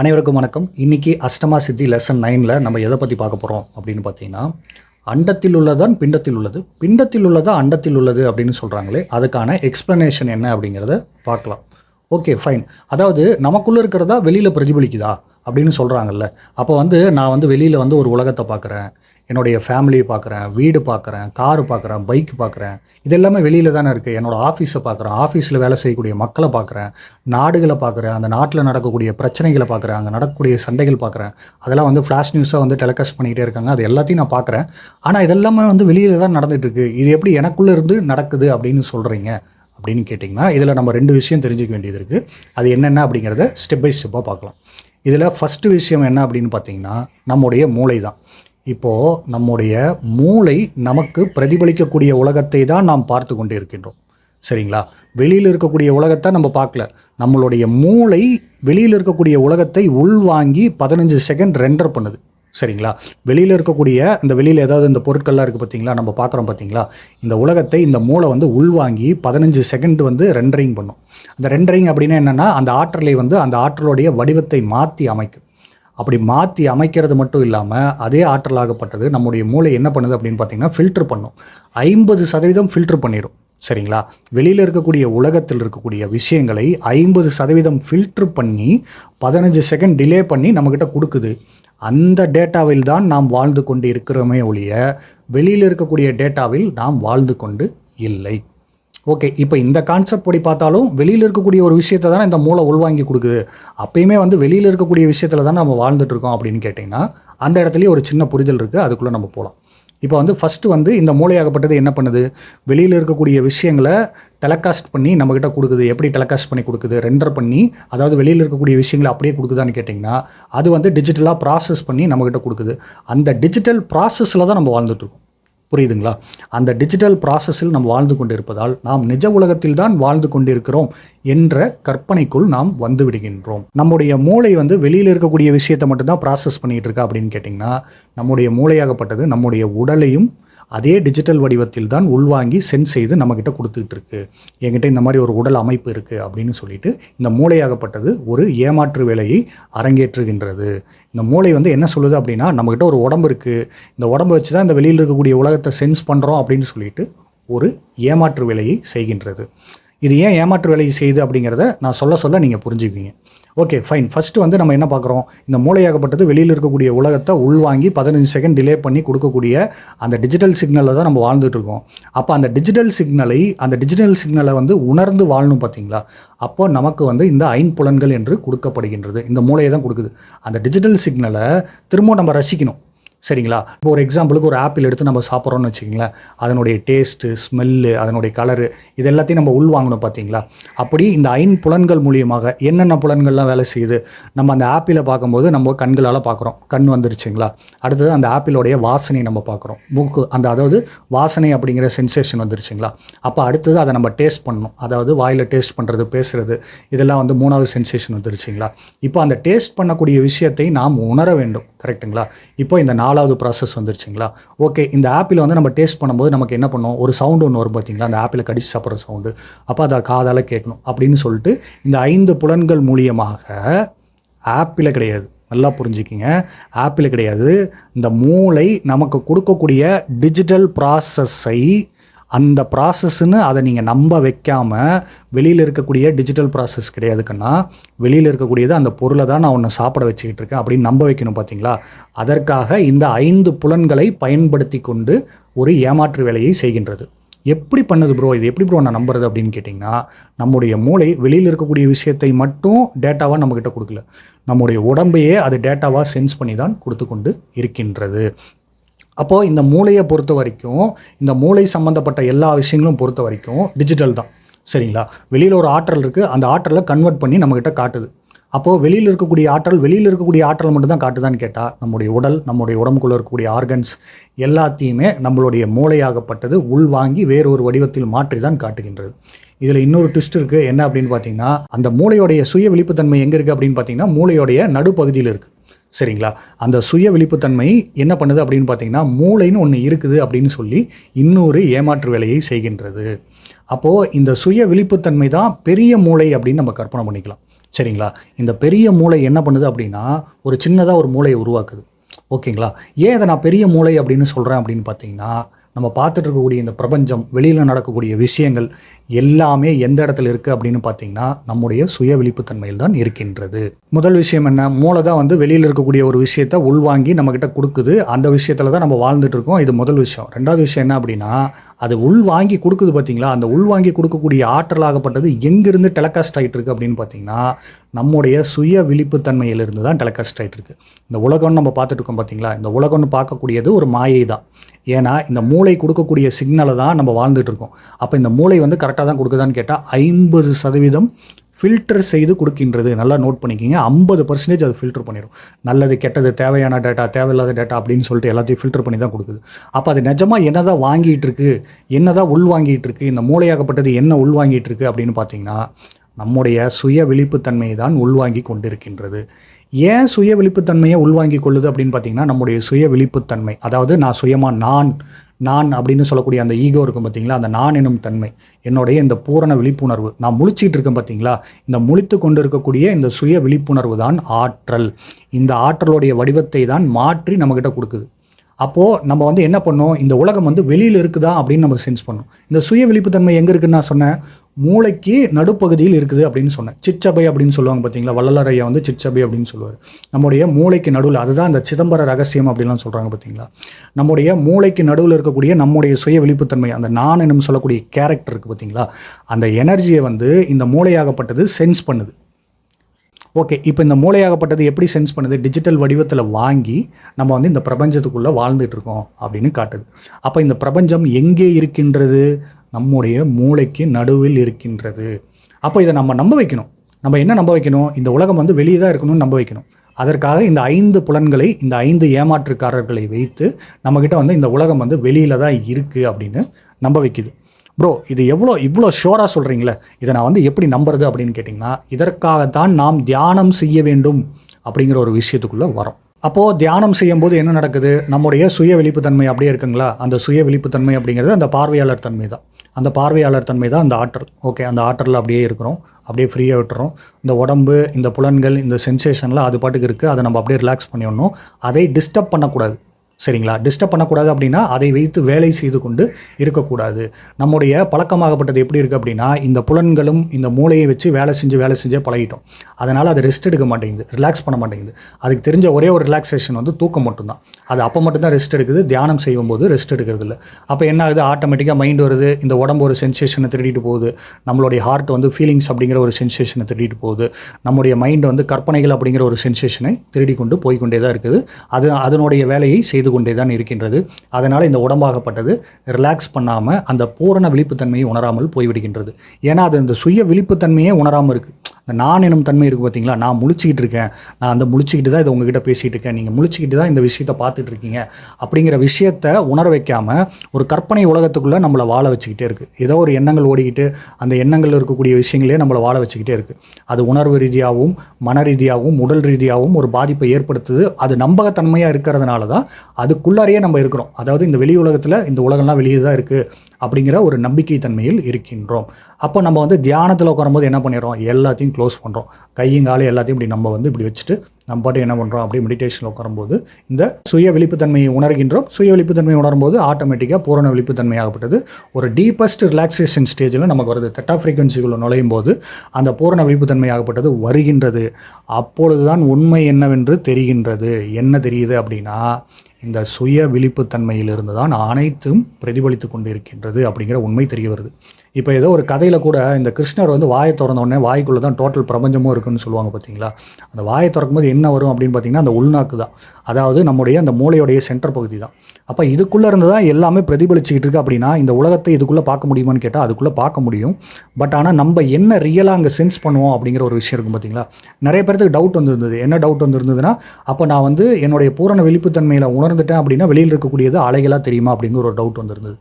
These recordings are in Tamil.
அனைவருக்கும் வணக்கம். இன்னைக்கு அஷ்டமா சித்தி லெசன் நைனில் நம்ம எதை பற்றி பார்க்க போகிறோம் அப்படின்னு பார்த்தீங்கன்னா அண்டத்தில் உள்ளதான் பிண்டத்தில் உள்ளது. பிண்டத்தில் உள்ளதா அண்டத்தில் உள்ளது அப்படின்னு சொல்கிறாங்களே அதுக்கான எக்ஸ்ப்ளனேஷன் என்ன அப்படிங்கிறத பார்க்கலாம். ஓகே ஃபைன் அதாவது நமக்குள்ளே இருக்கிறதா வெளியில் பிரதிபலிக்குதா அப்படின்னு சொல்கிறாங்கல்ல அப்போ வந்து நான் வந்து வெளியில் வந்து ஒரு உலகத்தை பார்க்குறேன். என்னுடைய ஃபேமிலியை பார்க்குறேன் வீடு பார்க்குறேன் காரு பார்க்குறேன் பைக் பார்க்குறேன் இது எல்லாமே வெளியில் தானே இருக்குது என்னோடய ஆஃபீஸை பார்க்குறேன் ஆஃபீஸில் வேலை செய்யக்கூடிய மக்களை பார்க்குறேன் நாடுகளை பார்க்குறேன் அந்த நாட்டில் நடக்கக்கூடிய பிரச்சனைகளை பார்க்குறேன் அங்கே நடக்கக்கூடிய சண்டைகள் பார்க்குறேன் அதெல்லாம் வந்து ஃப்ளாஷ் நியூஸாக வந்து டெலிகாஸ்ட் பண்ணிக்கிட்டே இருக்காங்க. அது எல்லாத்தையும் நான் பார்க்குறேன் ஆனால் இதெல்லாமே வந்து வெளியில் தான் நடந்துகிட்ருக்கு இது எப்படி எனக்குள்ளே இருந்து நடக்குது அப்படின்னு சொல்கிறீங்க அப்படின்னு கேட்டிங்கன்னா இதில் நம்ம ரெண்டு விஷயம் தெரிஞ்சுக்க வேண்டியது இருக்குது அது என்னென்ன அப்படிங்கிறத ஸ்டெப் பை ஸ்டெப்பாக பார்க்கலாம். இதில் ஃபஸ்ட்டு விஷயம் என்ன அப்படின்னு பார்த்தீங்கன்னா நம்முடைய மூளை தான் இப்போது நம்முடைய மூளை நமக்கு பிரதிபலிக்கக்கூடிய உலகத்தை தான் நாம் பார்த்து கொண்டு இருக்கின்றோம் சரிங்களா? வெளியில் இருக்கக்கூடிய உலகத்தை நம்ம பார்க்கல. நம்மளுடைய மூளை வெளியில் இருக்கக்கூடிய உலகத்தை உள்வாங்கி பதினஞ்சு செகண்ட் ரெண்டர் பண்ணுது. சரிங்களா? வெளியில் இருக்கக்கூடிய இந்த வெளியில் ஏதாவது இந்த பொருட்கள்லாம் இருக்குது பார்த்தீங்களா? நம்ம பார்க்குறோம் பார்த்தீங்களா? இந்த உலகத்தை இந்த மூளை வந்து உள்வாங்கி பதினஞ்சு செகண்ட் வந்து ரெண்டரிங் பண்ணும். அந்த ரெண்டரிங் அப்படின்னா என்னென்னா அந்த ஆற்றலை வந்து அந்த ஆற்றலுடைய வடிவத்தை மாற்றி அமைக்கும். அப்படி மாற்றி அமைக்கிறது மட்டும் இல்லாமல் அதே ஆற்றலாகப்பட்டது நம்முடைய மூளை என்ன பண்ணுது அப்படின்னு பார்த்தீங்கன்னா ஃபில்டர் பண்ணும். ஐம்பது சதவீதம் ஃபில்டர் பண்ணிடும் சரிங்களா? வெளியில் இருக்கக்கூடிய உலகத்தில் இருக்கக்கூடிய விஷயங்களை ஐம்பது சதவீதம் ஃபில்டர் பண்ணி பதினஞ்சு செகண்ட் டிலே பண்ணி நம்மக்கிட்ட கொடுக்குது. அந்த டேட்டாவில் தான் நாம் வாழ்ந்து கொண்டு இருக்கிறோமே ஒழிய வெளியில் இருக்கக்கூடிய டேட்டாவில் நாம் வாழ்ந்து கொண்டு இல்லை. ஓகே இப்போ இந்த கான்செப்ட் படி பார்த்தாலும் வெளியில் இருக்கக்கூடிய ஒரு விஷயத்தை தானே இந்த மூளை உள்வாங்கி கொடுக்குது. அப்பயுமே வந்து வெளியில் இருக்கக்கூடிய விஷயத்தில் தான் நம்ம வாழ்ந்துட்டுருக்கோம் அப்படின்னு கேட்டிங்கன்னா அந்த இடத்துலையே ஒரு சின்ன புரிதல் இருக்குது அதுக்குள்ளே நம்ம போகலாம் இப்போ வந்து ஃபஸ்ட்டு வந்து இந்த மூளையாகப்பட்டது என்ன பண்ணுது? வெளியில் இருக்கக்கூடிய விஷயங்களை டெலகாஸ்ட் பண்ணி நம்மக்கிட்ட கொடுக்குது. எப்படி டெலகாஸ்ட் பண்ணி கொடுக்குது? ரெண்டர் பண்ணி அதாவது வெளியில் இருக்கக்கூடிய விஷயங்களை அப்படியே கொடுக்குதான்னு கேட்டிங்கன்னா அது வந்து டிஜிட்டலாக ப்ராசஸ் பண்ணி நம்மக்கிட்ட கொடுக்குது. அந்த டிஜிட்டல் ப்ராசஸில் தான் நம்ம வாழ்ந்துட்டுருக்கோம் புரியுதுங்களா? அந்த டிஜிட்டல் ப்ராசஸில் நாம் வாழ்ந்து கொண்டிருப்பதால் நாம் நிஜ உலகத்தில் தான் வாழ்ந்து கொண்டிருக்கிறோம் என்ற கற்பனைக்குள் நாம் வந்து விடுகின்றோம். நம்முடைய மூளை வந்து வெளியில் இருக்கக்கூடிய விஷயத்தை மட்டும்தான் ப்ராசஸ் பண்ணிகிட்டு இருக்கா அப்படின்னு கேட்டிங்கன்னா நம்முடைய மூளையாகப்பட்டது நம்முடைய உடலையும் அதே டிஜிட்டல் வடிவத்தில் தான் உள்வாங்கி சென்ஸ் செய்து நம்மக்கிட்ட கொடுத்துக்கிட்டு இருக்கு. என்கிட்ட இந்த மாதிரி ஒரு உடல் அமைப்பு இருக்குது அப்படின்னு சொல்லிட்டு இந்த மூளையாகப்பட்டது ஒரு ஏமாற்று வேலையை அரங்கேற்றுகின்றது. இந்த மூளை வந்து என்ன சொல்லுது அப்படின்னா நம்மக்கிட்ட ஒரு உடம்பு இருக்குது இந்த உடம்பு வச்சு தான் இந்த வெளியில் இருக்கக்கூடிய உலகத்தை சென்ஸ் பண்ணுறோம் அப்படின்னு சொல்லிட்டு ஒரு ஏமாற்று வேலையை செய்கின்றது. இது ஏன் ஏமாற்று வேலையை செய்யுது அப்படிங்கிறத நான் சொல்ல சொல்ல நீங்கள் புரிஞ்சுக்குவீங்க. ஓகே ஃபைன் ஃபஸ்ட்டு வந்து நம்ம என்ன பார்க்குறோம்? இந்த மூளையாகப்பட்டது வெளியில் இருக்கக்கூடிய உலகத்தை உள்வாங்கி பதினஞ்சு செகண்ட் டிலே பண்ணி கொடுக்கக்கூடிய அந்த டிஜிட்டல் சிக்னலில் தான் நம்ம வாழ்ந்துட்டு இருக்கோம். அப்போ அந்த டிஜிட்டல் சிக்னலை அந்த டிஜிட்டல் சிக்னலை வந்து உணர்ந்து வாழணும் பார்த்தீங்களா? அப்போ நமக்கு வந்து இந்த ஐம்புலன்கள் என்று கொடுக்கப்படுகின்றது. இந்த மூளையை தான் கொடுக்குது. அந்த டிஜிட்டல் சிக்னலை திரும்ப நம்ம ரசிக்கணும். சரிங்களா? இப்போ ஒரு எக்ஸாம்பிளுக்கு ஒரு ஆப்பிள் எடுத்து நம்ம சாப்பிட்றோன்னு வச்சுக்கிங்களேன். அதனுடைய டேஸ்ட்டு ஸ்மெல்லு அதனுடைய கலரு இது எல்லாத்தையும் நம்ம உள்வாங்கணும் பார்த்தீங்களா அப்படி இந்த ஐந்து புலன்கள் மூலியமாக என்னென்ன புலன்கள்லாம் வேலை செய்யுது? நம்ம அந்த ஆப்பிளை பார்க்கும்போது நம்ம கண்களால் பார்க்குறோம். கண் வந்துருச்சுங்களா? அடுத்தது அந்த ஆப்பிளோடைய வாசனை நம்ம பார்க்குறோம். மூக்கு அந்த அதாவது வாசனை அப்படிங்கிற சென்சேஷன் வந்துருச்சுங்களா? அப்போ அடுத்தது அதை நம்ம டேஸ்ட் பண்ணணும். அதாவது வாயில் டேஸ்ட் பண்ணுறது பேசுகிறது இதெல்லாம் வந்து மூணாவது சென்சேஷன் வந்துருச்சுங்களா? இப்போ அந்த டேஸ்ட் பண்ணக்கூடிய விஷயத்தை நாம் உணர வேண்டும். கரெக்ட்டுங்களா இப்போ இந்த நாலாவது ப்ராசஸ் வந்துருச்சுங்களா? ஓகே இந்த ஆப்பிள் வந்து நம்ம டேஸ்ட் பண்ணும்போது நமக்கு என்ன பண்ணும்? ஒரு சவுண்டு ஒன்று வரும் பார்த்தீங்களா அந்த ஆப்பிளை கடிச்சு சாப்பிட்ற சவுண்டு அப்போ அதை காதால் கேட்கணும். அப்படின்னு சொல்லிட்டு இந்த ஐந்து புலன்கள் மூலியமாக ஆப்பிளை கிடையாது. நல்லா புரிஞ்சுக்கிங்க. ஆப்பிள் கிடையாது. இந்த மூளை நமக்கு கொடுக்கக்கூடிய டிஜிட்டல் ப்ராசஸை அந்த ப்ராசஸ்ன்னு அதை நீங்கள் நம்ப வைக்காமல் வெளியில் இருக்கக்கூடிய டிஜிட்டல் ப்ராசஸ் கிடையாது கண்ணா வெளியில் இருக்கக்கூடியது அந்த பொருளை தான் நான் உன்னை சாப்பிட வச்சுக்கிட்டு இருக்கேன் அப்படின்னு நம்ப வைக்கணும் பார்த்தீங்களா அதற்காக இந்த ஐந்து புலன்களை பயன்படுத்தி கொண்டு ஒரு ஏமாற்று வேலையை செய்கின்றது. எப்படி பண்ணுது ப்ரோ இது எப்படி ப்ரோ நான் நம்புறது அப்படின்னு கேட்டிங்கன்னா நம்முடைய மூளை வெளியில் இருக்கக்கூடிய விஷயத்தை மட்டும் டேட்டாவாக நம்மக்கிட்ட கொடுக்கல. நம்முடைய உடம்பையே அது டேட்டாவாக சென்ஸ் பண்ணி தான் கொடுத்து கொண்டு இருக்கின்றது. அப்போது இந்த மூளையை பொறுத்த வரைக்கும் இந்த மூளை சம்மந்தப்பட்ட எல்லா விஷயங்களும் பொறுத்த வரைக்கும் டிஜிட்டல் தான். சரிங்களா? வெளியில் ஒரு ஆற்றல் இருக்குது அந்த ஆற்றலை கன்வெர்ட் பண்ணி நம்மக்கிட்ட காட்டுது. அப்போது வெளியில் இருக்கக்கூடிய ஆற்றல் வெளியில் இருக்கக்கூடிய ஆற்றல் மட்டும்தான் காட்டுதான்னு கேட்டால் நம்முடைய உடல் நம்முடைய உடம்புக்குள்ளே இருக்கக்கூடிய ஆர்கன்ஸ் எல்லாத்தையுமே நம்மளுடைய மூளையாகப்பட்டது உள்வாங்கி வேறொரு வடிவத்தில் மாற்றி தான் காட்டுகின்றது. இதில் இன்னொரு ட்விஸ்ட் இருக்குது என்ன அப்படின்னு பார்த்தீங்கன்னா அந்த மூளையோடைய சுய விழிப்புத்தன்மை எங்கே இருக்குது அப்படின்னு பார்த்தீங்கன்னா மூளையோடைய நடுப்பகுதியில் இருக்குது சரிங்களா? அந்த சுய விழிப்புத்தன்மை என்ன பண்ணுது அப்படின்னு பார்த்தீங்கன்னா மூளைன்னு ஒன்று இருக்குது அப்படின்னு சொல்லி இன்னொரு ஏமாற்று வேலையை செய்கின்றது. அப்போது இந்த சுய விழிப்புத்தன்மை தான் பெரிய மூளை அப்படின்னு நம்ம கற்பனை பண்ணிக்கலாம். சரிங்களா? இந்த பெரிய மூளை என்ன பண்ணுது அப்படின்னா ஒரு சின்னதாக ஒரு மூளையை உருவாக்குது. ஓகேங்களா? ஏன் இதை நான் பெரிய மூளை அப்படின்னு சொல்கிறேன் அப்படின்னு பார்த்தீங்கன்னா நம்ம பார்த்துட்டு இருக்கக்கூடிய இந்த பிரபஞ்சம் வெளியில் நடக்கக்கூடிய விஷயங்கள் எல்லாமே எந்த இடத்துல இருக்குது அப்படின்னு பார்த்தீங்கன்னா நம்முடைய சுய விழிப்புத்தன்மையில் தான் இருக்கின்றது. முதல் விஷயம் என்ன? மூளை தான் வந்து வெளியில் இருக்கக்கூடிய ஒரு விஷயத்தை உள்வாங்கி நம்மக்கிட்ட கொடுக்குது. அந்த விஷயத்தில் தான் நம்ம வாழ்ந்துட்டு இருக்கோம் இது முதல் விஷயம். ரெண்டாவது விஷயம் என்ன அப்படின்னா அது உள்வாங்கி கொடுக்குது பார்த்தீங்களா? அந்த உள்வாங்கி கொடுக்கக்கூடிய ஆற்றலாகப்பட்டது எங்கிருந்து டெலகாஸ்ட் ஆகிட்டு இருக்கு அப்படின்னு பார்த்தீங்கன்னா நம்முடைய சுய விழிப்புத்தன்மையிலிருந்து தான் டெலகாஸ்ட் ஆகிட்டு இருக்கு இந்த உலகம்னு நம்ம பார்த்துட்டு இருக்கோம் பார்த்தீங்களா? இந்த உலகம்னு பார்க்கக்கூடியது ஒரு மாயை தான் ஏன்னா இந்த மூளை கொடுக்கக்கூடிய சிக்னலை தான் நம்ம வாழ்ந்துட்டு இருக்கோம். அப்போ இந்த மூளை வந்து கரெக்டாக தான் கொடுக்குதான்னு கேட்டால் ஐம்பது சதவீதம் ஃபில்டர் செய்து கொடுக்கின்றது. நல்லா நோட் பண்ணிக்கிங்க. ஐம்பது பர்சன்டேஜ் அது ஃபில்டர் பண்ணிடும் நல்லது கெட்டது தேவையான டேட்டா தேவையில்லாத டேட்டா அப்படின்னு சொல்லிட்டு எல்லாத்தையும் ஃபில்டர் பண்ணி தான் கொடுக்குது. அப்போ அது நிஜமாக என்ன தான் வாங்கிட்டு இருக்கு என்ன தான் உள் வாங்கிட்டு இருக்கு இந்த மூளையாகப்பட்டது என்ன உள் வாங்கிட்டு இருக்கு அப்படின்னு பார்த்தீங்கன்னா நம்முடைய சுய விழிப்புத்தன்மையை தான் உள்வாங்கி கொண்டிருக்கின்றது. ஏன் சுய விழிப்புத்தன்மையை உள்வாங்கி கொள்ளுது அப்படின்னு பார்த்தீங்கன்னா நம்முடைய சுய விழிப்புத்தன்மை அதாவது நான் சுயமாக நான் நான் அப்படின்னு சொல்லக்கூடிய அந்த ஈகோ இருக்கும் பார்த்தீங்களா? அந்த நான் எனும் தன்மை. என்னுடைய இந்த பூரண விழிப்புணர்வு. நான் முழிச்சிட்டு இருக்கேன் பார்த்தீங்களா? இந்த முழித்து கொண்டு இருக்கக்கூடிய இந்த சுய விழிப்புணர்வு தான் ஆற்றல். இந்த ஆற்றலுடைய வடிவத்தை தான் மாற்றி நம்மக்கிட்ட கொடுக்குது. அப்போது நம்ம வந்து என்ன பண்ணோம்? இந்த உலகம் வந்து வெளியில் இருக்குதா அப்படின்னு நம்ம சென்ஸ் பண்ணோம். இந்த சுய விழிப்புத்தன்மை எங்கே இருக்குன்னு நான் சொன்னேன். மூளைக்கு நடுப்பகுதியில் இருக்குது அப்படின்னு சொன்னேன். சிச்சபை அப்படின்னு சொல்லுவாங்க பார்த்தீங்களா வள்ளலரையா வந்து சிச்சபை அப்படின்னு சொல்லுவார். நம்முடைய மூளைக்கு நடுவில் அதுதான் அந்த சிதம்பர ரகசியம் அப்படின்லாம் சொல்கிறாங்க பார்த்தீங்களா நம்முடைய மூளைக்கு நடுவில் இருக்கக்கூடிய நம்முடைய சுய விழிப்புத்தன்மை அந்த நான் என்னும் சொல்லக்கூடிய கேரக்டர் இருக்குது பார்த்தீங்களா அந்த எனர்ஜியை வந்து இந்த மூளையாகப்பட்டது சென்ஸ் பண்ணுது. ஓகே இப்போ இந்த மூளையாகப்பட்டது எப்படி சென்ஸ் பண்ணுது? டிஜிட்டல் வடிவத்தில் வாங்கி நம்ம வந்து இந்த பிரபஞ்சத்துக்குள்ளே வாழ்ந்துட்டு இருக்கோம் அப்படின்னு காட்டுது. அப்போ இந்த பிரபஞ்சம் எங்கே இருக்கின்றது? நம்முடைய மூளைக்கு நடுவில் இருக்கின்றது. அப்போ இதை நம்ம நம்ப வைக்கணும். நம்ம என்ன நம்ப வைக்கணும்? இந்த உலகம் வந்து வெளியே தான் இருக்கணும்னு நம்ப வைக்கணும். அதற்காக இந்த ஐந்து புலன்களை இந்த ஐந்து ஏமாற்றுக்காரர்களை வைத்து நம்மக்கிட்ட வந்து இந்த உலகம் வந்து வெளியில் தான் இருக்குது அப்படின்னு நம்ப வைக்குது. ப்ரோ இது எவ்வளோ இவ்வளோ ஷோராக சொல்கிறீங்களே இதை நான் வந்து எப்படி நம்புறது அப்படின்னு கேட்டிங்கன்னா இதற்காகத்தான் நாம் தியானம் செய்ய வேண்டும் அப்படிங்கிற ஒரு விஷயத்துக்குள்ளே வரோம். அப்போது தியானம் செய்யும்போது என்ன நடக்குது? நம்முடைய சுய விழிப்புத்தன்மை அப்படியே இருக்குங்களா? அந்த சுய விழிப்புத்தன்மை அப்படிங்கிறது அந்த பார்வையாளர் தன்மை தான். அந்த பார்வையாளர் தன்மை தான் அந்த ஆற்றல். ஓகே அந்த ஆற்றல் அப்படியே இருக்கிறோம். அப்படியே ஃப்ரீயாக விட்டுறோம். இந்த உடம்பு இந்த புலன்கள் இந்த சென்சேஷன்லாம் அது பாட்டுக்கு இருக்குது அதை நம்ம அப்படியே ரிலாக்ஸ் பண்ணிடணும். அதை டிஸ்டர்ப் பண்ணக்கூடாது. சரிங்களா? டிஸ்டர்ப் பண்ணக்கூடாது அப்படின்னா அதை வைத்து வேலை செய்து கொண்டு இருக்கக்கூடாது. நம்முடைய பழக்கமாகப்பட்டது எப்படி இருக்குது அப்படின்னா இந்த புலன்களும் இந்த மூளையை வச்சு வேலை செஞ்சு வேலை செஞ்சே பழகிட்டோம். அதனால் அது ரெஸ்ட் எடுக்க மாட்டேங்குது ரிலாக்ஸ் பண்ண மாட்டேங்குது. அதுக்கு தெரிஞ்ச ஒரே ஒரு ரிலாக்ஸேஷன் வந்து தூக்கம் மட்டும்தான். அது அப்போ மட்டும்தான் ரெஸ்ட் எடுக்குது தியானம் செய்யும்போது ரெஸ்ட் எடுக்கிறது இல்லை அப்போ என்ன ஆகுது? ஆட்டோமேட்டிக்காக மைண்ட் வருது இந்த உடம்பு ஒரு சென்சேஷனை திருடிட்டு போகுது. நம்மளுடைய ஹார்ட் வந்து ஃபீலிங்ஸ் அப்படிங்கிற ஒரு சென்சேஷனை திருடிட்டு போகுது. நம்முடைய மைண்ட் வந்து கற்பனைகள் அப்படிங்கிற ஒரு சென்சேஷனை திருடி கொண்டு போய்க்கொண்டே தான் இருக்குது. அது அதனுடைய வேலையை செய்து கொண்டே தான் இருக்கின்றது. அதனால் இந்த உடம்பாகப்பட்டது ரிலாக்ஸ் பண்ணாமல் அந்த பூரண விழிப்புத்தன்மையை உணராமல் போய்விடுகின்றது. ஏன்னா அது அந்த சுய விழிப்புத்தன்மையே உணராமல் இருக்குது இந்த நான் எனும் தன்மை இருக்குது பார்த்தீங்களா நான் முழிச்சிக்கிட்டு இருக்கேன். நான் அந்த முழிச்சிக்கிட்டு தான் இதை உங்ககிட்ட பேசிகிட்டு இருக்கேன். நீங்கள் முழிச்சிக்கிட்டு தான் இந்த விஷயத்தை பார்த்துட்டு இருக்கீங்க. அப்படிங்கிற விஷயத்த உணர வைக்காமல் ஒரு கற்பனை உலகத்துக்குள்ளே நம்மளை வாழ வச்சுக்கிட்டே இருக்குது ஏதோ ஒரு எண்ணங்கள் ஓடிக்கிட்டு அந்த எண்ணங்கள் இருக்கக்கூடிய விஷயங்களே நம்மளை வாழ வச்சுக்கிட்டே இருக்குது அது உணர்வு ரீதியாகவும் மன ரீதியாகவும் உடல் ரீதியாகவும் ஒரு பாதிப்பை ஏற்படுத்துது. அது நம்பகத்தன்மையாக இருக்கிறதுனால தான் அதுக்குள்ளாரையே நம்ம இருக்கிறோம். அதாவது இந்த வெளி உலகத்தில் இந்த உலகம்லாம் வெளியே தான் இருக்குது அப்படிங்கிற ஒரு நம்பிக்கை தன்மையில் இருக்கின்றோம். அப்போ நம்ம வந்து தியானத்தில் உட்காரும்போது என்ன பண்ணிடுறோம்? எல்லாத்தையும் க்ளோஸ் பண்ணுறோம் கையும் காலையும் எல்லாத்தையும் இப்படி நம்ம வந்து இப்படி வச்சுட்டு நம்ம பாட்டு என்ன பண்ணுறோம் அப்படியே மெடிடேஷனில் உட்காரும்போது இந்த சுய விழிப்புத்தன்மையை உணர்கின்றோம். சுய விழிப்புத்தன்மையை உணரும்போது ஆட்டோமேட்டிக்காக பூரண விழிப்புத்தன்மையாகப்பட்டது ஒரு டீப்பஸ்ட் ரிலாக்ஸேஷன் ஸ்டேஜில் நமக்கு வருது. தெட்டா ஃப்ரீக்வன்சிக்குள்ள நுழையும் போது அந்த பூரண விழிப்புத்தன்மையாகப்பட்டது வருகின்றது. அப்பொழுதுதான் உண்மை என்னவென்று தெரிகின்றது. என்ன தெரியுது அப்படின்னா இந்த சுய விழிப்புத்தன்மையிலிருந்து தான் அனைத்தும் பிரதிபலித்து கொண்டிருக்கின்றது அப்படிங்கிற உண்மை தெரிய வருது. இப்போ ஏதோ ஒரு கதையில் கூட இந்த கிருஷ்ணர் வந்து வாயை திறந்தோடனே வாய்க்குள்ளே தான் டோட்டல் பிரபஞ்சமும் இருக்குன்னு சொல்லுவாங்க பார்த்தீங்களா? அந்த வாயை திறக்கும்போது என்ன வரும் அப்படின்னு பார்த்தீங்கன்னா அந்த உள்நாக்கு தான். அதாவது நம்முடைய அந்த மூளையுடைய சென்டர் பகுதி தான். அப்போ இதுக்குள்ளே இருந்து தான் எல்லாமே பிரதிபலிச்சுக்கிட்டு இருக்கு அப்படின்னா இந்த உலகத்தை இதுக்குள்ளே பார்க்க முடியுமான்னு கேட்டால் அதுக்குள்ளே பார்க்க முடியும். பட் ஆனால் நம்ம என்ன ரியலாக அங்கே சென்ஸ் பண்ணுவோம் அப்படிங்கிற ஒரு விஷயம் இருக்கும் பார்த்தீங்களா? நிறைய பேருக்கு டவுட் வந்துருந்தது. என்ன டவுட் வந்துருந்ததுன்னா அப்போ நான் வந்து என்னுடைய பூரண விழிப்புத்தன்மையில் உணர்ந்துட்டேன் அப்படின்னா வெளியில் இருக்கக்கூடியது அலைகளாக தெரியுமா அப்படிங்கிற ஒரு டவுட் வந்துருந்தது.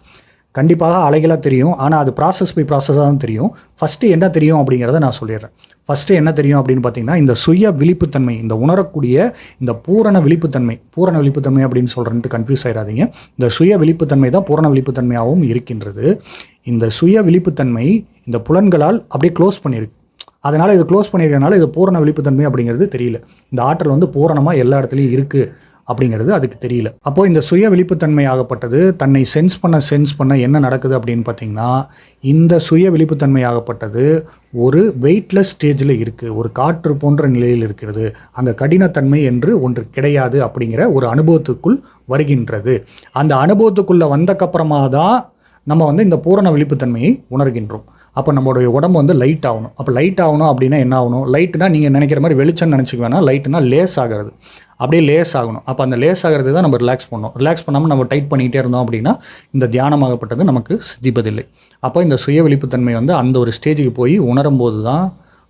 கண்டிப்பாக அலைகளாக தெரியும். ஆனால் அது ப்ராசஸ் பை ப்ராசஸாக தான் தெரியும். ஃபஸ்ட்டு என்ன தெரியும் அப்படிங்கிறத நான் சொல்லிடுறேன். ஃபஸ்ட்டு என்ன தெரியும் அப்படின்னு பார்த்தீங்கன்னா இந்த சுய விழிப்புத்தன்மை இந்த உணரக்கூடிய இந்த பூரண விழிப்புத்தன்மை பூரண விழிப்புத்தன்மை அப்படின்னு சொல்கிறேன்ட்டு கன்ஃபியூஸ் ஆயிடாதீங்க இந்த சுய விழிப்புத்தன்மை தான் பூரண விழிப்புத்தன்மையாகவும் இருக்கின்றது. இந்த சுய விழிப்புத்தன்மை இந்த புலன்களால் அப்படியே க்ளோஸ் பண்ணியிருக்கு அதனால் இது க்ளோஸ் பண்ணியிருக்கனால இது பூரண விழிப்புத்தன்மை அப்படிங்கிறது தெரியல. இந்த ஆற்றல் வந்து பூரணமாக எல்லா இடத்துலையும் இருக்குது அப்படிங்கிறது அதுக்கு தெரியல. அப்போ இந்த சுய விழிப்புத்தன்மை ஆகப்பட்டது தன்னை சென்ஸ் பண்ண சென்ஸ் பண்ண என்ன நடக்குது அப்படின்னு பார்த்தீங்கன்னா இந்த சுய விழிப்புத்தன்மை ஆகப்பட்டது ஒரு வெயிட்லெஸ் ஸ்டேஜில் இருக்குது ஒரு காற்று போன்ற நிலையில் இருக்கிறது. அங்கே கடினத்தன்மை என்று ஒன்று கிடையாது அப்படிங்கிற ஒரு அனுபவத்துக்குள் வருகின்றது. அந்த அனுபவத்துக்குள்ளே வந்தக்கப்புறமா தான் நம்ம வந்து இந்த பூரண விழிப்புத்தன்மையை உணர்கின்றோம். அப்போ நம்மளுடைய உடம்பு வந்து லைட் ஆகணும். அப்போ லைட் ஆகணும் அப்படின்னா என்ன ஆகணும்? லைட்னா நீங்கள் நினைக்கிற மாதிரி வெளிச்சம் நினச்சிக்க வேணாம். லைட்னா லேஸ் ஆகிறது. அப்படியே லேஸ் ஆகணும். அப்போ அந்த லேஸ் ஆகிறது தான் நம்ம ரிலாக்ஸ் பண்ணணும். ரிலாக்ஸ் பண்ணாமல் நம்ம டைட் பண்ணிக்கிட்டே இருந்தோம் அப்படின்னா இந்த தியானமாகப்பட்டது நமக்கு சித்திப்பதில்லை. அப்போ இந்த சுய விழிப்புத்தன்மை வந்து அந்த ஒரு ஸ்டேஜுக்கு போய் உணரும் போது தான்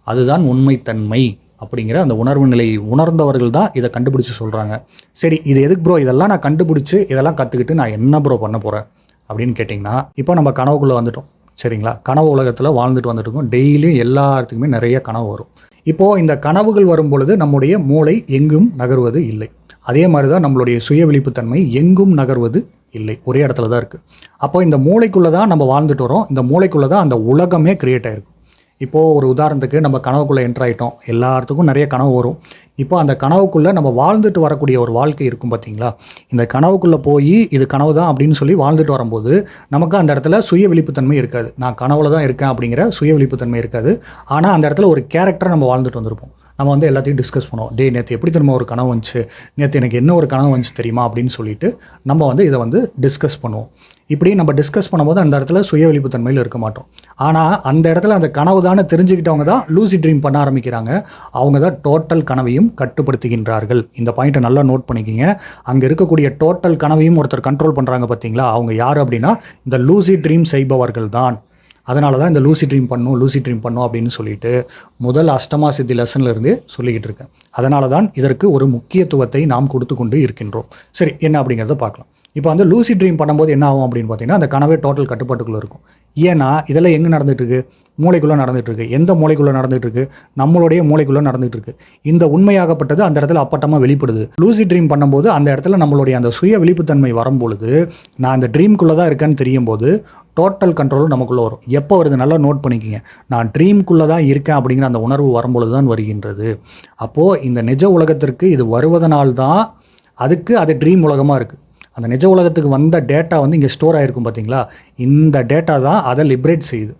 அதுதான் உண்மைத்தன்மை அப்படிங்கிற அந்த உணர்வு நிலையை உணர்ந்தவர்கள் தான் இதை கண்டுபிடிச்சி சொல்கிறாங்க சரி இது எதுக்கு ப்ரோ இதெல்லாம் நான் கண்டுபிடிச்சி இதெல்லாம் கற்றுக்கிட்டு நான் என்ன ப்ரோ பண்ண போகிறேன் அப்படின்னு கேட்டிங்கன்னா இப்போ நம்ம கனவுக்குள்ளே வந்துட்டோம். சரிங்களா? கனவு உலகத்தில் வாழ்ந்துட்டு வந்துட்டு இருக்கோம். டெய்லியும் எல்லாத்துக்குமே நிறைய கனவு வரும். இப்போது இந்த கனவுகள் வரும் பொழுது நம்முடைய மூளை எங்கும் நகர்வது இல்லை. அதே மாதிரி தான் நம்மளுடைய சுய விழிப்புத்தன்மை எங்கும் நகர்வது இல்லை. ஒரே இடத்துல தான் இருக்குது அப்போ இந்த மூளைக்குள்ளே தான் நம்ம வாழ்ந்துட்டு வரோம். இந்த மூளைக்குள்ளே தான் அந்த உலகமே கிரியேட் ஆகிருக்கும் இப்போது ஒரு உதாரணத்துக்கு நம்ம கனவுக்குள்ளே என்ட்ரு ஆகிட்டோம் எல்லாத்துக்கும் நிறைய கனவு வரும். இப்போ அந்த கனவுக்குள்ளே நம்ம வாழ்ந்துட்டு வரக்கூடிய ஒரு வாழ்க்கை இருக்கும் பார்த்தீங்களா இந்த கனவுக்குள்ளே போய் இது கனவு தான் அப்படின்னு சொல்லி வாழ்ந்துட்டு வரும்போது நமக்கு அந்த இடத்துல சுய விழிப்புத்தன்மை இருக்காது. நான் கனவுல தான் இருக்கேன் அப்படிங்கிற சுய விழிப்புத்தன்மை இருக்காது. ஆனால் அந்த இடத்துல ஒரு கேரக்டரை நம்ம வாழ்ந்துட்டு வந்திருப்போம். நம்ம வந்து எல்லாத்தையும் டிஸ்கஸ் பண்ணுவோம். டே நேற்று எப்படி திரும்ப ஒரு கனவு வந்துச்சு? நேற்று எனக்கு என்ன ஒரு கனவு வந்துச்சு தெரியுமா? அப்படின்னு சொல்லிட்டு நம்ம வந்து இதை வந்து டிஸ்கஸ் பண்ணுவோம். இப்படி நம்ம டிஸ்கஸ் பண்ணும்போது அந்த இடத்துல சுய விழிப்புத்தன்மையில் இருக்க மாட்டோம். ஆனால் அந்த இடத்துல அந்த கனவு தானே தெரிஞ்சுக்கிட்டவங்க தான் லூசி ட்ரீம் பண்ண ஆரம்பிக்கிறாங்க. அவங்க தான் டோட்டல் கனவையும் கட்டுப்படுத்துகின்றார்கள். இந்த பாயிண்ட்டை நல்லா நோட் பண்ணிக்கிங்க. அங்கே இருக்கக்கூடிய டோட்டல் கனவையும் ஒருத்தர் கண்ட்ரோல் பண்ணுறாங்க பார்த்தீங்களா அவங்க யார் அப்படின்னா இந்த லூசி ட்ரீம் செய்பவர்கள் தான். அதனால தான் இந்த லூசி ட்ரீம் பண்ணும் லூசி ட்ரீம் பண்ணும் அப்படின்னு சொல்லிட்டு முதல் அஷ்டமா சித்தி லெசன்லேருந்து சொல்லிக்கிட்டு இருக்கேன். அதனால தான் இதற்கு ஒரு முக்கியத்துவத்தை நாம் கொடுத்து கொண்டு இருக்கின்றோம். சரி என்ன அப்படிங்கிறத பார்க்கலாம். இப்போ வந்து லூசி ட்ரீம் பண்ணும்போது என்ன ஆகும் அப்படின்னு பார்த்தீங்கன்னா அந்த கனவே டோட்டல் கட்டுப்பாட்டுக்குள்ளே இருக்கும். ஏன்னா இதெல்லாம் எங்கே நடந்துகிட்ருக்கு மூளைக்குள்ளே நடந்துகிட்ருக்கு எந்த மூளைக்குள்ளே நடந்துகிட்ருக்கு நம்மளுடைய மூளைக்குள்ளே நடந்துகிட்ருக்கு இந்த உண்மையாகப்பட்டது அந்த இடத்துல அப்பட்டமாக வெளிப்படுது. லூசி ட்ரீம் பண்ணும்போது அந்த இடத்துல நம்மளுடைய அந்த சுய விழிப்புத்தன்மை வரும்பொழுது நான் அந்த ட்ரீம்குள்ளே தான் இருக்கேன்னு தெரியும் போது டோட்டல் கண்ட்ரோலும் நமக்குள்ளே வரும். எப்போ வருது? நல்லா நோட் பண்ணிக்கிங்க. நான் ட்ரீம்குள்ளே தான் இருக்கேன் அப்படிங்கிற அந்த உணர்வு வரும்பொழுது தான் வருகின்றது. அப்போது இந்த நிஜ உலகத்திற்கு இது வருவதனால்தான் அதுக்கு அது ட்ரீம் உலகமாக இருக்குது அந்த நிஜ உலகத்துக்கு வந்த டேட்டா வந்து இங்கே ஸ்டோர் ஆகிருக்கும் பார்த்தீங்களா இந்த டேட்டா தான் அதை லிபரேட் செய்யுது.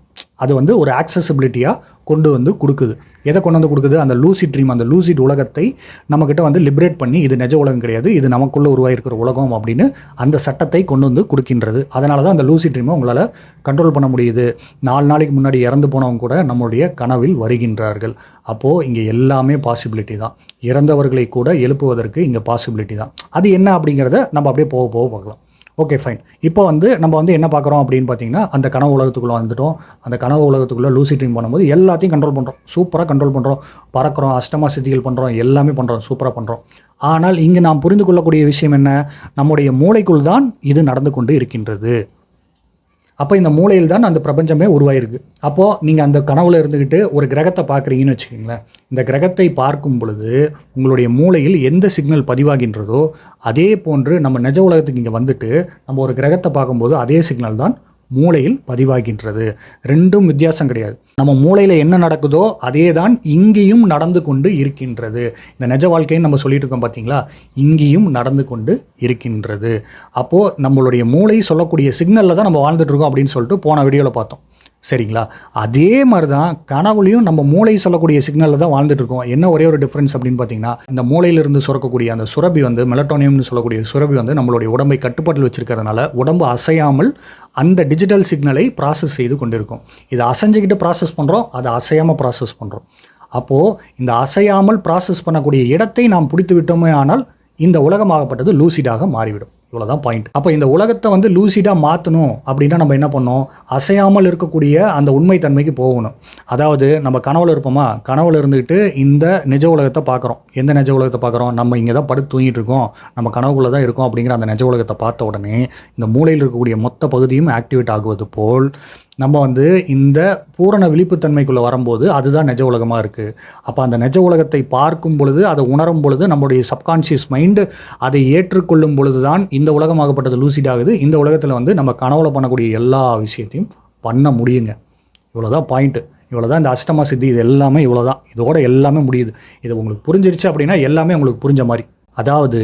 அது வந்து ஒரு ஆக்சசபிலிட்டியாக கொண்டு வந்து கொடுக்குது. எதை கொண்டு வந்து கொடுக்குது? அந்த லூசிட் ட்ரீம் அந்த லூசிட் உலகத்தை நம்மக்கிட்ட வந்து லிபரேட் பண்ணி இது நிஜ உலகம் கிடையாது இது நமக்குள்ளே உருவாகிருக்கிற உலகம் அப்படின்னு அந்த சட்டத்தை கொண்டு வந்து கொடுக்கின்றது. அதனால தான் அந்த லூசிட் ட்ரீமை உங்களால் கண்ட்ரோல் பண்ண முடியுது. நாலு நாளைக்கு முன்னாடி இறந்து போனவங்க கூட நம்மளுடைய கனவில் வருகின்றார்கள். அப்போது இங்கே எல்லாமே பாசிபிலிட்டி தான். இறந்தவர்களை கூட எழுப்புவதற்கு இங்கே பாசிபிலிட்டி தான். அது என்ன அப்படிங்கிறத நம்ம அப்படியே போக போக பார்க்கலாம். ஓகே ஃபைன் இப்போ வந்து நம்ம வந்து என்ன பார்க்குறோம் அப்படின்னு பார்த்தீங்கன்னா அந்த கனவு உலகத்துக்குள்ளே வந்துட்டோம். அந்த கனவு உலகத்துக்குள்ளே லூசி ட்ரீம் பண்ணும்போது எல்லாத்தையும் கண்ட்ரோல் பண்ணுறோம் சூப்பராக கண்ட்ரோல் பண்ணுறோம் பறக்கிறோம் அஷ்டமா சித்திகள் பண்ணுறோம் எல்லாமே பண்ணுறோம் சூப்பராக பண்ணுறோம் ஆனால் இங்கே நாம் புரிந்து கொள்ளக்கூடிய விஷயம் என்ன? நம்முடைய மூளைக்குள் தான் இது நடந்து கொண்டு இருக்கின்றது. அப்போ இந்த மூளையில் தான் அந்த பிரபஞ்சமே உருவாயிருக்கு. அப்போது நீங்கள் அந்த கனவுல இருந்துக்கிட்டு ஒரு கிரகத்தை பார்க்குறீங்கன்னு வச்சுக்கோங்களேன். இந்த கிரகத்தை பார்க்கும் பொழுது உங்களுடைய மூளையில் எந்த சிக்னல் பதிவாகின்றதோ அதே போன்று நம்ம நிஜ உலகத்துக்கு இங்கே வந்துட்டு நம்ம ஒரு கிரகத்தை பார்க்கும்போது அதே சிக்னல் தான் மூளையில் பதிவாகின்றது. ரெண்டும் வித்தியாசம் கிடையாது. நம்ம மூளையில் என்ன நடக்குதோ அதே தான் இங்கேயும் நடந்து கொண்டு இருக்கின்றது. இந்த நிஜ வாழ்க்கைன்னு நம்ம சொல்லிட்டு இருக்கோம் பார்த்தீங்களா இங்கேயும் நடந்து கொண்டு இருக்கின்றது. அப்போது நம்மளுடைய மூளை சொல்லக்கூடிய சிக்னலில் தான் நம்ம வாழ்ந்துட்டுருக்கோம் அப்படின்னு சொல்லிட்டு போன வீடியோவில் பார்த்தோம். சரிங்களா? அதே மாதிரி தான் கனவுலையும் நம்ம மூளை சொல்லக்கூடிய சிக்னலில் தான் வாழ்ந்துட்டுருக்கோம். என்ன ஒரே ஒரு டிஃப்ரென்ஸ் அப்படின்னு பார்த்தீங்கன்னா இந்த மூளையிலிருந்து சுரக்கக்கூடிய அந்த சுரபி வந்து மெலட்டோனியம்னு சொல்லக்கூடிய சுரபி வந்து நம்மளுடைய உடம்பை கட்டுப்பாட்டில் வச்சிருக்கிறதுனால உடம்பு அசையாமல் அந்த டிஜிட்டல் சிக்னலை ப்ராசஸ் செய்து கொண்டிருக்கும். இதை அசைஞ்சிக்கிட்டு ப்ராசஸ் பண்ணுறோம் அதை அசையாமல் ப்ராசஸ் பண்ணுறோம் அப்போது இந்த அசையாமல் ப்ராசஸ் பண்ணக்கூடிய இடத்தை நாம் பிடித்து விட்டோமே ஆனால் இந்த உலகமாகப்பட்டது லூசிடாக மாறிவிடும். இவ்வளோதான் பாயிண்ட் அப்போ இந்த உலகத்தை வந்து லூசிடாக மாற்றணும் அப்படின்னா நம்ம என்ன பண்ணோம் அசையாமல் இருக்கக்கூடிய அந்த உண்மைத்தன்மைக்கு போகணும். அதாவது நம்ம கனவுல இருப்போமா? கனவுல இருந்துக்கிட்டு இந்த நிஜ உலகத்தை பார்க்குறோம். எந்த நிஜ உலகத்தை பார்க்குறோம்? நம்ம இங்கே தான் படுத்து தூங்கிட்டு இருக்கோம். நம்ம கனவுக்குள்ளே தான் இருக்கோம் அப்படிங்கிற அந்த நிஜ உலகத்தை பார்த்த உடனே இந்த மூளையில் இருக்கக்கூடிய மொத்த பகுதியும் ஆக்டிவேட் ஆகுவது போல் நம்ம வந்து இந்த பூரண விழிப்புத்தன்மைக்குள்ளே வரும்போது அதுதான் நிஜ உலகமாக இருக்குது அப்போ அந்த நிஜ உலகத்தை பார்க்கும் பொழுது அதை உணரும் பொழுது நம்மளுடைய சப்கான்ஷியஸ் மைண்டு அதை ஏற்றுக்கொள்ளும் பொழுது தான் இந்த உலகமாகப்பட்டது லூசிட் ஆகுது. இந்த உலகத்தில் வந்து நம்ம கனவுல பண்ணக்கூடிய எல்லா விஷயத்தையும் பண்ண முடியுங்க. இவ்வளோதான் பாயிண்ட்டு இவ்வளோ தான் இந்த அஷ்டமா சித்தி இது எல்லாமே இவ்வளோ தான் இதோட எல்லாமே முடியுது. இது உங்களுக்கு புரிஞ்சிருச்சு அப்படின்னா எல்லாமே உங்களுக்கு புரிஞ்ச மாதிரி. அதாவது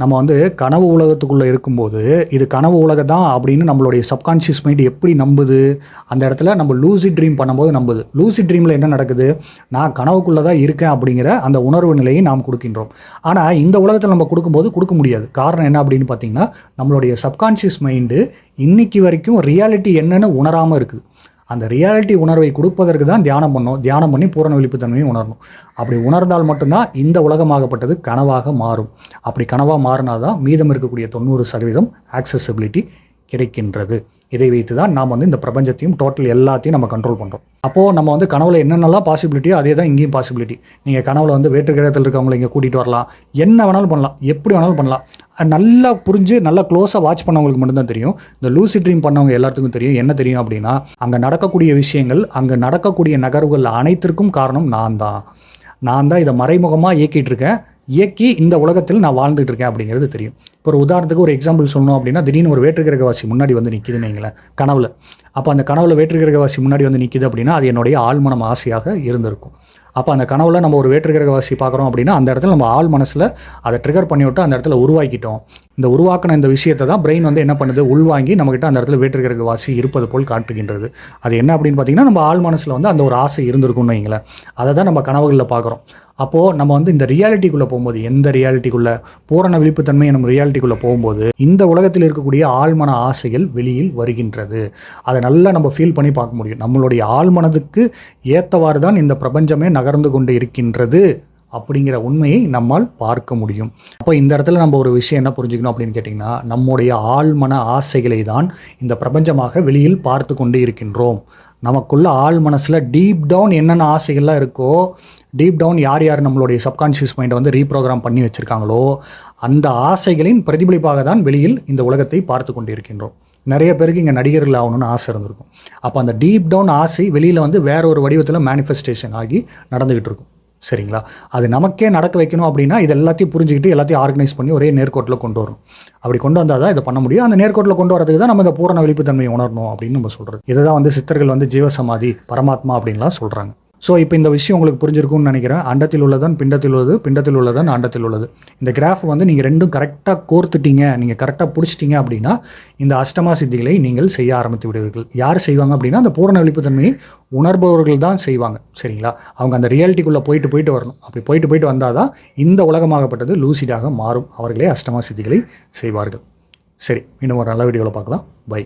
நம்ம வந்து கனவு உலகத்துக்குள்ளே இருக்கும்போது இது கனவு உலகம் தான் அப்படின்னு நம்மளுடைய சப்கான்ஷியஸ் மைண்ட் எப்படி நம்புது? அந்த இடத்துல நம்ம லூசி ட்ரீம் பண்ணும்போது நம்புது. லூசி ட்ரீமில் என்ன நடக்குது? நான் கனவுக்குள்ளே தான் இருக்கேன் அப்படிங்கிற அந்த உணர்வு நிலையை நாம் கொடுக்கின்றோம். ஆனால் இந்த உலகத்தில் நம்ம கொடுக்கும்போது கொடுக்க முடியாது. காரணம் என்ன அப்படின்னு பார்த்தீங்கன்னா நம்மளுடைய சப்கான்ஷியஸ் மைண்டு இன்னைக்கு வரைக்கும் ரியாலிட்டி என்னன்னு உணராமல் இருக்குது. அந்த ரியாலிட்டி உணர்வை கொடுப்பதற்கு தான் தியானம் பண்ணோம். தியானம் பண்ணி பூரண விழிப்புத்தன்மையை உணரணும். அப்படி உணர்ந்தால் மட்டும்தான் இந்த உலகமாகப்பட்டது கனவாக மாறும். அப்படி கனவாக மாறினா தான் மீதம் இருக்கக்கூடிய தொண்ணூறு சதவீதம் ஆக்சசபிலிட்டி கிடைக்கின்றது. இதை வைத்து தான் நாம் வந்து இந்த பிரபஞ்சத்தையும் டோட்டல் எல்லாத்தையும் நம்ம கண்ட்ரோல் பண்ணுறோம் அப்போது நம்ம வந்து கனவுல என்னென்னலாம் பாசிபிலிட்டியோ அதே தான் இங்கேயும் பாசிபிலிட்டி நீங்கள் கனவுல வந்து வேற்று கிரகத்தில் இருக்கவங்களை இங்கே கூட்டிகிட்டு வரலாம். என்ன வேணாலும் பண்ணலாம். எப்படி வேணாலும் பண்ணலாம். நல்லா புரிஞ்சு நல்லா க்ளோஸாக வாட்ச் பண்ணவங்களுக்கு மட்டும்தான் தெரியும். இந்த லூசி ட்ரீம் பண்ணவங்க எல்லாத்துக்கும் தெரியும். என்ன தெரியும் அப்படின்னா அங்கே நடக்கக்கூடிய விஷயங்கள் அங்கே நடக்கக்கூடிய நகர்வுகள் அனைத்திற்கும் காரணம் நான் தான். நான் தான் இதை மறைமுகமாக இயக்கிட்டு இருக்கேன். இயக்கி இந்த உலகத்தில் நான் வாழ்ந்துட்டு இருக்கேன் அப்படிங்கிறது தெரியும். இப்போ ஒரு உதாரணத்துக்கு ஒரு எக்ஸாம்பிள் சொல்லணும் அப்படின்னா திடீர்னு ஒரு வேற்றுக்கிரகவாசி முன்னாடி வந்து நிற்கிதுன்னு வைங்களேன் கனவுல. அப்போ அந்த கனவுல வேற்றுக்கிரகவாசி முன்னாடி வந்து நிற்கிது அப்படின்னா அது என்னுடைய ஆழ்மனம் ஆசையாக இருந்திருக்கும். அப்போ அந்த கனவுல நம்ம ஒரு வேற்றுக்கிரகவாசி பார்க்குறோம் அப்படின்னா அந்த இடத்துல நம்ம ஆள் மனசில் அதை ட்ரிகர் பண்ணி விட்டு அந்த இடத்துல உருவாக்கிட்டோம். இந்த உருவாக்கின இந்த விஷயத்தை தான் பிரெயின் வந்து என்ன பண்ணுது? உள்வாங்கி நம்மகிட்ட அந்த இடத்துல வேற்றுக்கிரகவாசி இருப்பது போல் காட்டுகின்றது. அது என்ன அப்படின்னு பார்த்தீங்கன்னா நம்ம ஆள் மனசில் வந்து அந்த ஒரு ஆசை இருந்திருக்கும்னு வைங்களேன். அதை தான் நம்ம கனவுகளில் பார்க்குறோம். அப்போது நம்ம வந்து இந்த ரியாலிட்டிக்குள்ளே போகும்போது எந்த ரியாலிட்டிக்குள்ளே பூரண விழிப்புத்தன்மை நம்ம ரியாலிட்டிக்குள்ளே போகும்போது இந்த உலகத்தில் இருக்கக்கூடிய ஆழ்மன ஆசைகள் வெளியில் வருகின்றது. அதை நல்லா நம்ம ஃபீல் பண்ணி பார்க்க முடியும். நம்மளுடைய ஆழ்மனதுக்கு ஏற்றவாறு தான் இந்த பிரபஞ்சமே நகர்ந்து கொண்டு இருக்கின்றது அப்படிங்கிற உண்மையை நம்மால் பார்க்க முடியும். அப்போ இந்த இடத்துல நம்ம ஒரு விஷயம் என்ன புரிஞ்சுக்கணும் அப்படின்னு கேட்டிங்கன்னா நம்முடைய ஆழ்மன ஆசைகளை தான் இந்த பிரபஞ்சமாக வெளியில் பார்த்து கொண்டு இருக்கின்றோம். நமக்குள்ள ஆள் மனசில் டீப் டவுன் என்னென்ன ஆசைகள்லாம் இருக்கோ டீப் டவுன் யார் யார் நம்மளுடைய சப்கான்ஷியஸ் மைண்டை வந்து ரீப்ரோக்ராம் பண்ணி வச்சுருக்காங்களோ அந்த ஆசைகளின் பிரதிபலிப்பாக தான் வெளியில் இந்த உலகத்தை பார்த்து கொண்டிருக்கின்றோம். நிறைய பேருக்கு இங்கே நடிகர்கள் ஆகணும்னு ஆசை இருந்திருக்கும். அப்போ அந்த டீப் டவுன் ஆசை வெளியில் வந்து வேற ஒரு வடிவத்தில் மேனிஃபெஸ்டேஷன் ஆகி நடந்துகிட்டு இருக்கும். சரிங்களா? அது நமக்கே நடக்க வைக்கணும் அப்படின்னா இது எல்லாத்தையும் புரிஞ்சுக்கிட்டு எல்லாத்தையும் ஆர்கனைஸ் பண்ணி ஒரே நேர்கோட்டில் கொண்டு வரும் அப்படி கொண்டு வந்தால் தான் இதை பண்ண முடியும். அந்த நேர்கோட்டில் கொண்டு வரதுக்கு தான் நம்ம இந்த பூரண விழிப்புத்தன்மையை உணரணும் அப்படின்னு நம்ம சொல்கிறது இதை தான் வந்து சித்தர்கள் வந்து ஜீவசமாதி பரமாத்மா அப்படின்லாம் சொல்கிறாங்க ஸோ இப்போ இந்த விஷயம் உங்களுக்கு புரிஞ்சிருக்கும்னு நினைக்கிறேன். அண்டத்தில் உள்ளதான் பிண்டத்தில் உள்ளது பிண்டத்தில் உள்ளதான் அண்டத்தில் உள்ளது. இந்த கிராஃப் வந்து நீங்கள் ரெண்டும் கரெக்டாக கோர்த்துட்டீங்க நீங்கள் கரெக்டாக பிடிச்சிட்டீங்க அப்படின்னா இந்த அஷ்டமா சித்திகளை நீங்கள் செய்ய ஆரம்பித்து விடுவீர்கள். யார் செய்வாங்க அப்படின்னா அந்த பூரண விழிப்புத்தன்மையை உணர்பவர்கள் தான் செய்வாங்க. சரிங்களா? அவங்க அந்த ரியாலிட்டிக்குள்ளே போயிட்டு போயிட்டு வரணும். அப்படி போயிட்டு போயிட்டு வந்தால் தான் இந்த உலகமாகப்பட்டது லூசிடாக மாறும். அவர்களே அஷ்டமா சித்திகளை செய்வார்கள். சரி இன்னும் ஒரு நல்ல வீடியோவில் பார்க்கலாம். பை